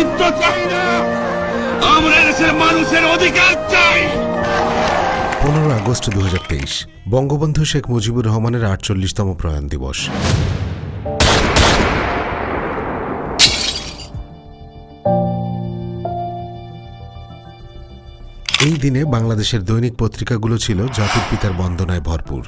নেতৃত্ব চাই না। আমরা দেশের মানুষের অধিকার চাই। পনেরো আগস্ট দু হাজার তেইশ, বঙ্গবন্ধু শেখ মুজিবুর রহমানের আটচল্লিশতম প্রয়াণ দিবস। এই দিনে বাংলাদেশের দৈনিক পত্রিকাগুলো ছিল জাতির পিতার বন্দনায় ভরপুর।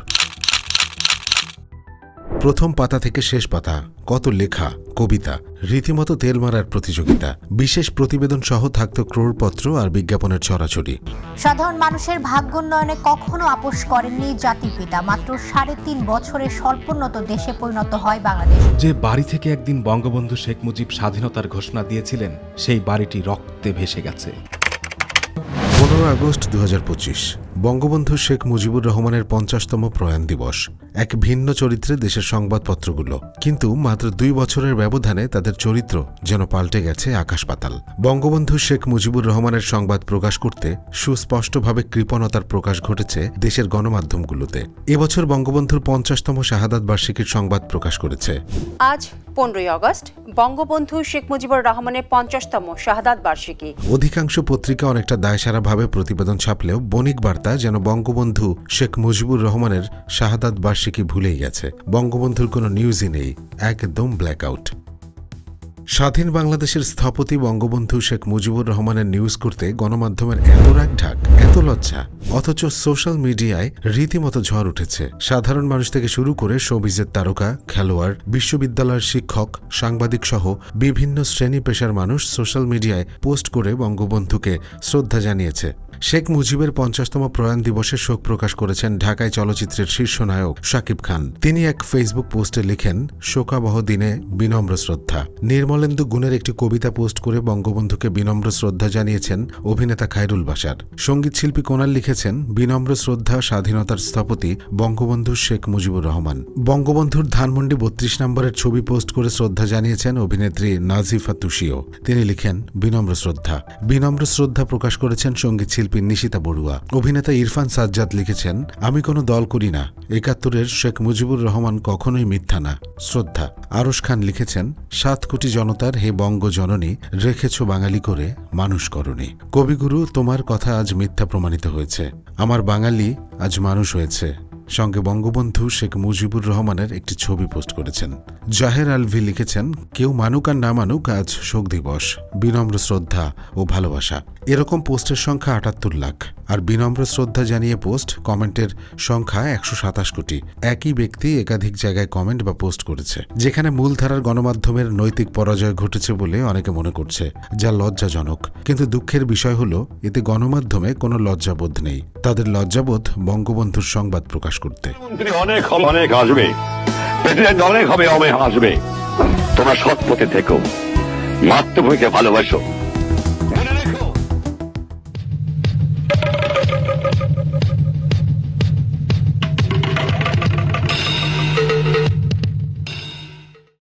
প্রথম পাতা থেকে শেষ পাতা কত লেখা কবিতা রীতিমতো তেল মারার প্রতিযোগিতা বিশেষ প্রতিবেদন সহ থাকত ক্রোড়পত্র আর বিজ্ঞাপনের ছড়াছড়ি। সাধারণ মানুষের ভাগ্যোন্নয়নে কখনো আপোষ করেননি জাতির পিতা মাত্র সাড়ে তিন বছরে স্বল্পোন্নত দেশে পরিণত হয় বাংলাদেশ। যে বাড়ি থেকে একদিন বঙ্গবন্ধু শেখ মুজিব স্বাধীনতার ঘোষণা দিয়েছিলেন সেই বাড়িটি রক্তে ভেসে গেছে। পনেরো আগস্ট দু হাজার পঁচিশ বঙ্গবন্ধু শেখ মুজিবুর রহমানের পঞ্চাশতম প্রয়াণ দিবস। এক ভিন্ন চরিত্রে দেশের সংবাদপত্রগুলো। কিন্তু মাত্র দুই বছরের ব্যবধানে তাদের চরিত্র যেন পাল্টে গেছে আকাশ পাতাল। বঙ্গবন্ধু শেখ মুজিবুর রহমানের সংবাদ প্রকাশ করতে সুস্পষ্টভাবে কৃপণতার প্রকাশ ঘটেছে দেশের গণমাধ্যমগুলোতে। এবছর বঙ্গবন্ধুর পঞ্চাশতম শাহাদাত বার্ষিকীর সংবাদ প্রকাশ করেছে। আজ পনেরোই আগস্ট বঙ্গবন্ধু শেখ মুজিবুর রহমানের পঞ্চাশতম শাহাদাত বার্ষিকী। অধিকাংশ পত্রিকা অনেকটা দায়সারাভাবে প্রতিবেদন ছাপলেও বণিক বার্তা যেন বঙ্গবন্ধু শেখ মুজিবুর রহমানের শাহাদাত বার্ষিকী ভুলেই গেছে। বঙ্গবন্ধুর কোনো নিউজই নেই, একদম ব্ল্যাকআউট স্বাধীন বাংলাদেশের স্থপতি বঙ্গবন্ধু শেখ মুজিবুর রহমানের নিউজ করতে গণমাধ্যমের এত রাগঢাক এত লজ্জা, অথচ সোশ্যাল মিডিয়ায় রীতিমতো ঝড় উঠেছে। সাধারণ মানুষ থেকে শুরু করে শোবিজের তারকা, খেলোয়াড়, বিশ্ববিদ্যালয়ের শিক্ষক, সাংবাদিক সহ বিভিন্ন শ্রেণি পেশার মানুষ সোশ্যাল মিডিয়ায় পোস্ট করে বঙ্গবন্ধুকে শ্রদ্ধা জানিয়েছে। শেখ মুজিবের পঞ্চাশতম প্রয়াণ দিবসে শোক প্রকাশ করেছেন ঢাকায় চলচ্চিত্রের শীর্ষ নায়ক শাকিব খান। তিনি এক ফেসবুক পোস্টে লিখেন, শোকাবহ দিনে বিনম্র শ্রদ্ধা। নির্মলেন্দু গুণের একটি কবিতা পোস্ট করে বঙ্গবন্ধুকে বিনম্র শ্রদ্ধা জানিয়েছেন অভিনেতা খায়রুল বাসার সংগীত শিল্পী কোনাল লিখেছেন, বিনম্র শ্রদ্ধা, স্বাধীনতার স্থপতি বঙ্গবন্ধু শেখ মুজিবুর রহমান। বঙ্গবন্ধুর ধানমন্ডি বত্রিশ নম্বরের ছবি পোস্ট করে শ্রদ্ধা জানিয়েছেন অভিনেত্রী নাজিফা তুষিও তিনি লিখেন, বিনম্র শ্রদ্ধা। বিনম্র শ্রদ্ধা প্রকাশ করেছেন সংগীত শিল্পী নিশিতা বড়ুয়া। অভিনেতা ইরফান সাজ্জাদ লিখেছেন, আমি কোনো দল করি না। একাত্তরের শেখ মুজিবুর রহমান কখনোই মিথ্যা না। শ্রদ্ধা। আরশ খান লিখেছেন, সাত কোটি জনতার হে বঙ্গ জননী রেখেছ বাঙালি করে মানুষ করণে। কবিগুরু, তোমার কথা আজ মিথ্যা প্রমাণিত হয়েছে। আমার বাঙালি আজ মানুষ হয়েছে। সঙ্গে বঙ্গবন্ধু শেখ মুজিবুর রহমানের একটি ছবি পোস্ট করেছেন। জাহের আলভি লিখেছেন, কেউ মানুক আর না মানুক, আজ শোক দিবস। বিনম্র শ্রদ্ধা ও ভালোবাসা। এরকম পোস্টের সংখ্যা আটাত্তর লাখ। আর বিনম্র শ্রদ্ধা জানিয়ে পোস্ট, কমেন্টের সংখ্যা একশো সাতাশ কোটি। একই ব্যক্তি একাধিক জায়গায় কমেন্ট বা পোস্ট করেছে। যেখানে মূলধারার গণমাধ্যমের নৈতিক পরাজয় ঘটেছে বলে অনেকে মনে করছে, যা লজ্জাজনক। কিন্তু দুঃখের বিষয় হলো, এতে গণমাধ্যমে কোনো লজ্জাবোধ নেই। তাদের লজ্জাবোধ বঙ্গবন্ধুর সংবাদ প্রকাশ করতে। অনেক অনেক আসবে। অনেক হবে আসবে। তোমরা সৎ পথে মাতৃভূমিকে ভালোবাসো।